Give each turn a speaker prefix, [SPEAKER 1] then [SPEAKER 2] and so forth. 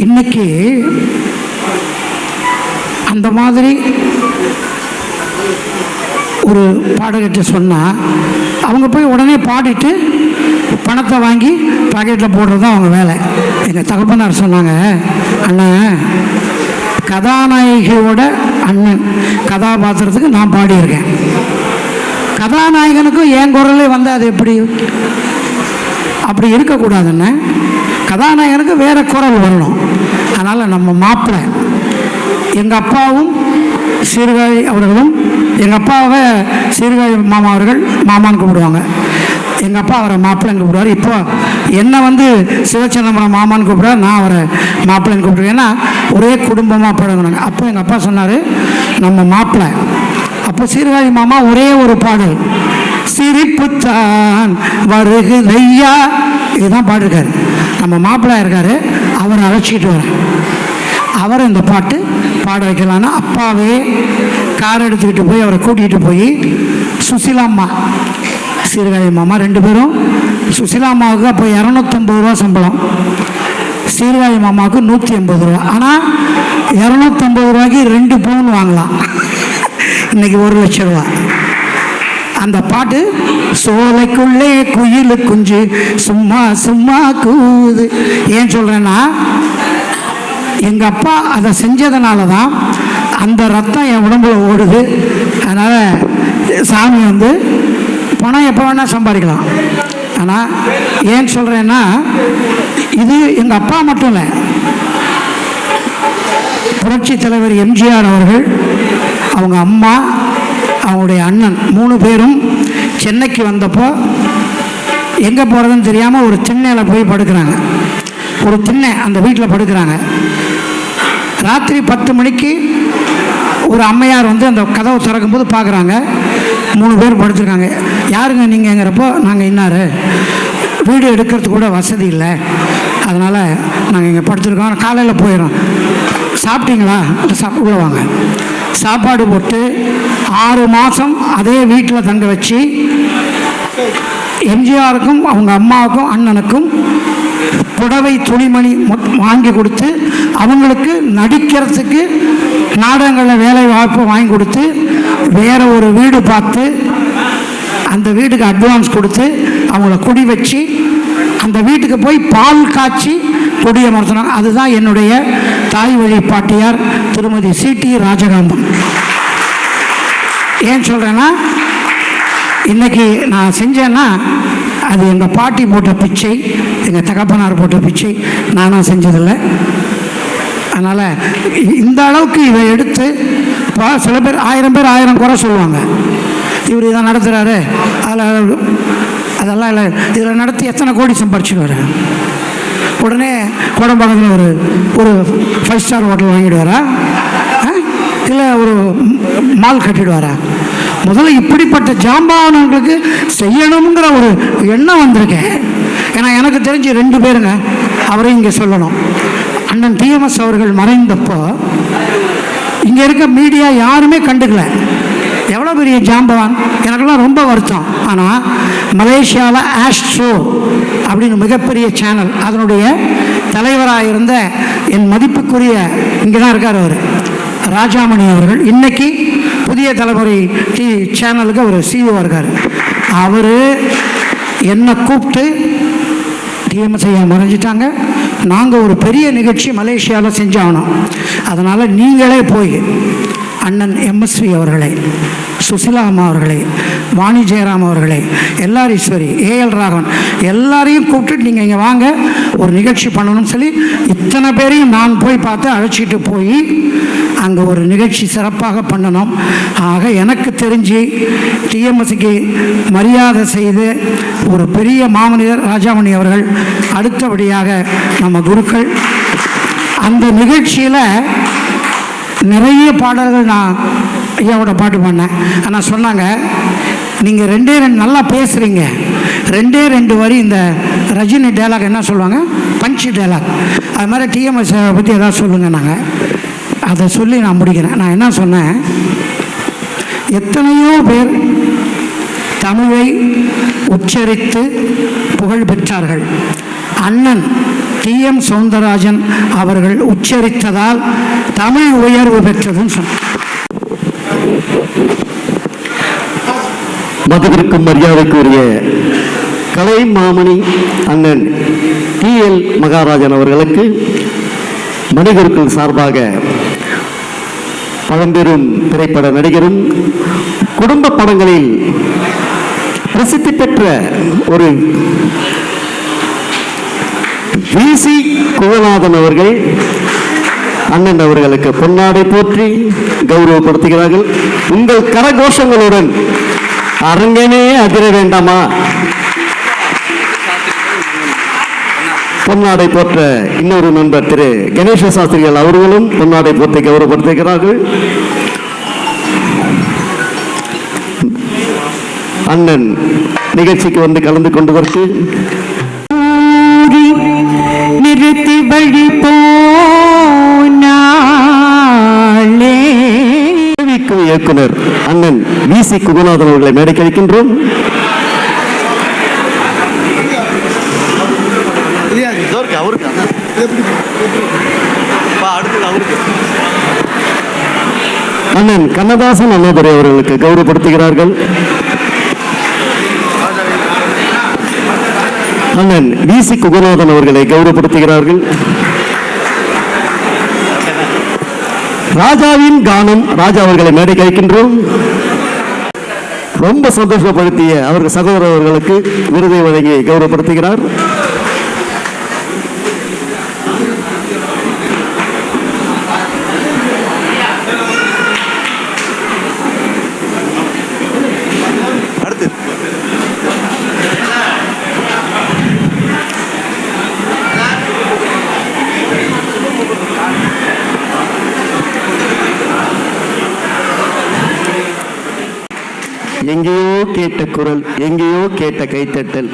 [SPEAKER 1] இன்னைக்கு அந்த மாதிரி ஒரு பாடகர்கிட்ட சொன்னால் அவங்க போய் உடனே பாடிட்டு பணத்தை வாங்கி பாக்கெட்டில் போடுறது தான் அவங்க வேலை. எங்கள் தகப்பனார் சொன்னாங்க அண்ணன் கதாநாயகியோட அண்ணன் கதாபாத்திரத்துக்கு நான் பாடியிருக்கேன். கதாநாயகனுக்கும் என் குரலே வந்தால் அது எப்படி? அப்படி இருக்கக்கூடாதுன்னு கதாநாயகனுக்கு வேறு குரல் வரணும். அதனால் நம்ம மாப்பிள்ளை எங்கள் அப்பாவும் சீர்காழி அவர்களும் எங்கள் அப்பாவை சீர்காழி மாமா அவர்கள் மாமான்னு கூப்பிடுவாங்க. எங்கள் அப்பா அவரை மாப்பிள்ளைன்னு கூப்பிடுவார். இப்போ என்னை வந்து சிவச்சந்திரபுரம் மாமான்னு கூப்பிடுவார் நான் அவரை மாப்பிள்ளைன்னு கூப்பிடுவேன் ஏன்னா ஒரே குடும்பமாக பழகுனாங்க. அப்போ எங்கள் அப்பா சொன்னார் நம்ம மாப்பிள்ளை அப்போ சீர்காழி மாமா ஒரே ஒரு பாடல் சிரிப்புத்தான் வருகுதையா இதுதான் பாடிருக்காரு. நம்ம மாப்பிள்ளை இருக்காரு அவரை அழைச்சிட்டு வரேன் அவர் இந்த பாட்டு பாட வைக்கலான்னு அப்பாவே கார் எடுத்துக்கிட்டு போய் அவரை கூட்டிகிட்டு போய் சுசிலாம்மா சீர்காழி மாமா ரெண்டு பேரும் சுசிலாம்மாவுக்கு அப்போ இரநூத்தம்பது ரூபா சம்பளம் சீர்காழி மாமாவுக்கு நூற்றி எண்பது ரூபா. ஆனால் இரநூத்தம்பது ரூபாய்க்கு ரெண்டு பவுன் வாங்கலாம். இன்றைக்கி ஒரு லட்சம் ரூபா. அந்த பாட்டு சோலைக்குள்ளே குயில் குஞ்சு சும்மா சும்மா கூது ஏன் சொல்கிறேன்னா எங்கள் அப்பா அதை செஞ்சதுனால தான் அந்த ரத்தம் என் உடம்புல ஓடுது. அதனால் சாமி வந்து பணம் எப்போ வேணால் சம்பாதிக்கலாம். ஆனால் ஏன் சொல்கிறேன்னா இது எங்கள் அப்பா மட்டும் இல்லை. புரட்சி தலைவர் எம்ஜிஆர் அவர்கள் அவங்க அம்மா அவங்களுடைய அண்ணன். மூணு பேரும் சென்னைக்கு வந்தப்போ எங்கே போகிறதுன்னு தெரியாமல் ஒரு திண்ணையில் போய் படுக்கிறாங்க. ஒரு திண்ணை அந்த வீட்டில் படுக்கிறாங்க. ராத்திரி பத்து மணிக்கு ஒரு அம்மையார் வந்து அந்த கதவை திறக்கும்போது பார்க்குறாங்க. மூணு பேர் படுத்துருக்காங்க. யாருங்க நீங்கங்கிறப்போ நாங்கள் இன்னார். வீடு எடுக்கிறதுக்கு கூட வசதி இல்லை. அதனால் நாங்கள் இங்கே படுத்துருக்கோம். காலையில் போயிடும் சாப்பிட்டீங்களா? சாப் உள்ள வாங்க. சாப்பாடு போட்டு ஆறு மாதம் அதே வீட்டில் தங்க வச்சு எம்ஜிஆருக்கும் அவங்க அம்மாவுக்கும் அண்ணனுக்கும் புடவை துணிமணி வாங்கி கொடுத்து அவங்களுக்கு நடிக்கிறதுக்கு நாடகங்களில் வேலை வாய்ப்பு வாங்கி கொடுத்து வேற ஒரு வீடு பார்த்து அந்த வீட்டுக்கு அட்வான்ஸ் கொடுத்து அவங்கள குடி வச்சு அந்த வீட்டுக்கு போய் பால் காய்ச்சி குடியமர்த்தினாங்க அதுதான் என்னுடைய தாய் வழி பாட்டியார் திருமதி சிடி ராஜகாந்தம் ஏன் சொல்கிறேன்னா இன்றைக்கி நான் செஞ்சேன்னா அது எங்கள் பாட்டி போட்ட பிச்சை எங்கள் தகப்பனார் போட்ட பிச்சை நானாக செஞ்சதில்லை. அதனால் இந்த அளவுக்கு இதை எடுத்து இப்போ சில பேர் ஆயிரம் பேர் ஆயிரம் குறை சொல்லுவாங்க. இவர் இதை நடத்துகிறாரு அதில் அதெல்லாம் இல்லை இதில் நடத்தி எத்தனை கோடி சம்பாரிச்சிடுவார் உடனே கோடம்பாக்கத்தில் ஒரு ஒரு ஃபைவ் ஸ்டார் ஹோட்டல் வாங்கிடுவாரா? இல்லை ஒரு மால் கட்டிடுவாரா? முதல்ல இப்படிப்பட்ட ஜாம்பானவங்களுக்கு செய்யணுங்கிற ஒரு எண்ணம் வந்திருக்கேன். ஏன்னா எனக்கு தெரிஞ்சு ரெண்டு பேருங்க அவரையும் இங்கே சொல்லணும். அண்ணன் டிஎம்எஸ் அவர்கள் மறைந்தப்போ இங்கே இருக்க மீடியா யாருமே கண்டுக்கல. எவ்வளோ பெரிய ஜாம்பவான்? எனக்கெல்லாம் ரொம்ப வருத்தம். ஆனால் மலேசியாவில் ஆஸ்ட்ரோ அப்படின்னு மிகப்பெரிய சேனல் அதனுடைய தலைவராக இருந்த என் மதிப்புக்குரிய இங்கே தான் இருக்கார் அவர். ராஜாமணி அவர்கள். இன்னைக்கு புதிய தலைமுறை டி சேனலுக்கு அவர் சிஇஓ இருக்கார். அவர் என்னை கூப்பிட்டு டிஎம்எஸ்ஐயா மறைஞ்சிட்டாங்க. நாங்கள் ஒரு பெரிய நிகழ்ச்சி மலேசியாவில் செஞ்சாகணும். அதனால் நீங்களே போய் அண்ணன் எம்எஸ்வி அவர்களை சுசிலா அம்மா அவர்களை வாணி ஜெயராம் அவர்களை எல்ஆர் ஈஸ்வரி ஏஎல் ராகவன் எல்லாரையும் கூப்பிட்டு நீங்கள் இங்கே வாங்க ஒரு நிகழ்ச்சி பண்ணணும்னு சொல்லி இத்தனை பேரையும் நான் போய் பார்த்து அழைச்சிட்டு போய் அங்கே ஒரு நிகழ்ச்சி சிறப்பாக பண்ணணும். ஆக எனக்கு தெரிஞ்சு டிஎம்எஸ்சிக்கு மரியாதை செய்து ஒரு பெரிய மாமனிதர் ராஜாமணி அவர்கள் அடுத்தபடியாக நம்ம குருக்கள். அந்த நிகழ்ச்சியில் நிறைய பாடல்கள் நான் ஐயாவோட பாட்டு பண்ணேன் ஆனால் சொன்னாங்க நீங்கள் ரெண்டே ரெண்டு நல்லா பேசுகிறீங்க ரெண்டே ரெண்டு வரி இந்த ரஜினி டேலாக் என்ன சொல்லுவாங்க? பஞ்சு டேலாக் அது மாதிரி டிஎம்எஸ் பற்றி எதாவது சொல்லுங்கள் நாங்கள் அதை சொல்லி நான் முடிக்கிறேன். நான் என்ன சொன்னேன்? எத்தனையோ பேர் தமிழை உச்சரித்து புகழ் பெற்றார்கள். அண்ணன் டி எம் சௌந்தரராஜன் அவர்கள் உச்சரித்ததால் தமிழ் உயர்வு பெற்றதுன்னு சொன்னார்.
[SPEAKER 2] மதிப்பிற்கும் மரியாதைக்குரிய கலை மாமணி அண்ணன் டி எல் மகாராஜன் அவர்களுக்கு மணிகுருக்கள் சார்பாக பழம்பெரும் திரைப்பட நடிகரும் குடும்ப படங்களில் பிரசித்தி பெற்ற ஒரு விசி குகநாதன் அவர்கள் அண்ணன் அவர்களுக்கு பொன்னாடை போற்றி கௌரவப்படுத்துகிறார்கள். உங்கள் கரகோஷங்களுடன் அரங்கமே அதிர வேண்டாமா? பொன்னாடை போற்ற இன்னொரு நண்பர் திரு கணேச சாஸ்திரிகள் அவர்களும் பொன்னாடை போற்றி கௌரவப்படுத்துகிறார்கள். அண்ணன் நிகழ்ச்சிக்கு வந்து கலந்து கொண்டதற்கு இயக்குனர் அண்ணன் வி சி குகுநாதன் அவர்களை மேடைக்கு அளிக்கின்றோம் அண்ணன் கண்ணதாசன் அண்ணாதுரை அவர்களுக்கு கௌரவப்படுத்துகிறார்கள். அண்ணன் வி சி குகநாதன் அவர்களை கௌரவப்படுத்துகிறார்கள். ராஜாவின் கானம் ராஜா அவர்களை மேடை கழிக்கின்றோம் ரொம்ப சந்தோஷப்படுத்திய அவர்கள் சகோதரர்களுக்கு விருதை வழங்கி கௌரவப்படுத்துகிறார். எங்கேயோ கேட்ட குரல் எங்கேயோ கேட்ட கைத்தட்டல்.